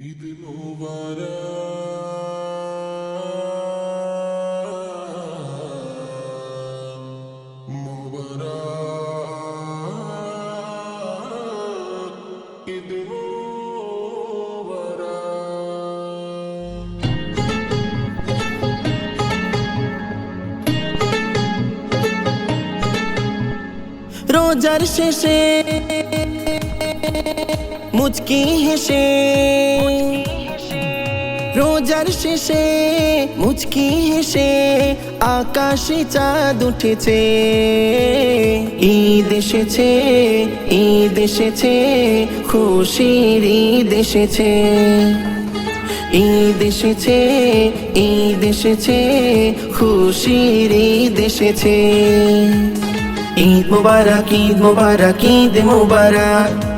ঈদ মোবারক মোবারক ঈদ রোজার শেষে মুচকি হেসে? রোজার শেষে মুচকি হেসে আকাশে চাঁদ উঠেছে। ঈদ এসেছে ঈদ এসেছে, খুশির ঈদ এসেছে। ঈদ এসেছে ঈদ এসেছে, খুশির ঈদ এসেছে। ঈদ মুবারক ঈদ মুবারক ঈদ মুবারক।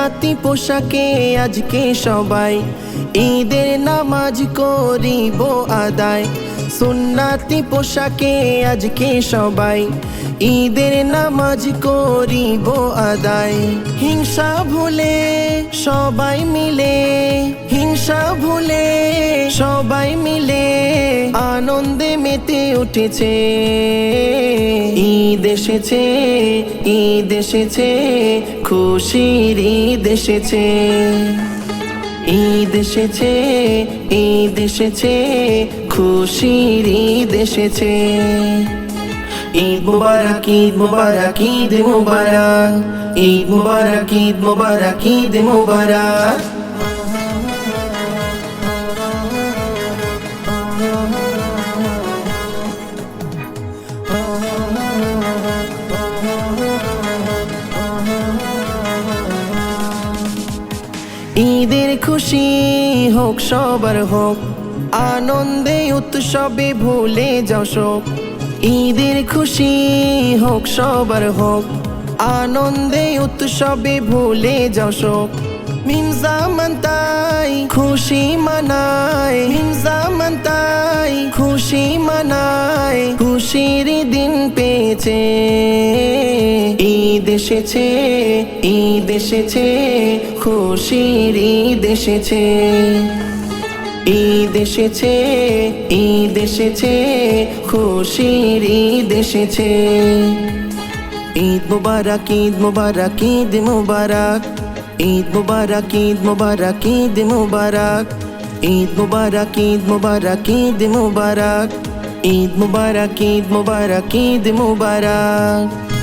সুন্নাতি পোশাকে আজকে সবাই ঈদের নামাজ করিব আদায়। সুন্নাতি পোশাকে আজকে সবাই ঈদের নামাজ করিব আদায়। হিংসা ভুলে সবাই মিলে হিংসা ভুলে সবাই মিলে আনন্দে মেতে উঠেছে। ঈদ এসেছে ঈদ এসেছে, খুশির ঈদ এসেছে। ঈদ এসেছে ঈদ এসেছে, খুশির ঈদ এসেছে। ঈদ মুবারক ঈদ মুবারক ঈদ মুবারক। ঈদ মুবারক ঈদ মুবারক ঈদ মুবারক। ঈদের খুশি হোক, সবার হোক, আনন্দে উৎসবে ভুলে যাও শোক। ঈদের খুশি হোক, সবার হোক, আনন্দে উৎসবে ভুলে যাও শোক। মিমজামান তাই খুশি মানায় মিমজামান তাই খুশি মানায়, খুশির দিন পেয়েছে। ঈদ এসেছে ঈদ এসেছে, খুশির ঈদ এসেছে। ঈদ এসেছে ঈদ এসেছে, খুশির ঈদ এসেছে। ঈদ মুবারক ঈদ মুবারক ঈদ মুবারক। ঈদ মুবারক ঈদ মুবারক ঈদ মুবারক। ঈদ মুবারক ঈদ মুবারক ঈদ মুবারক। ঈদ মুবারক ঈদ মুবারক ঈদ মুবারক।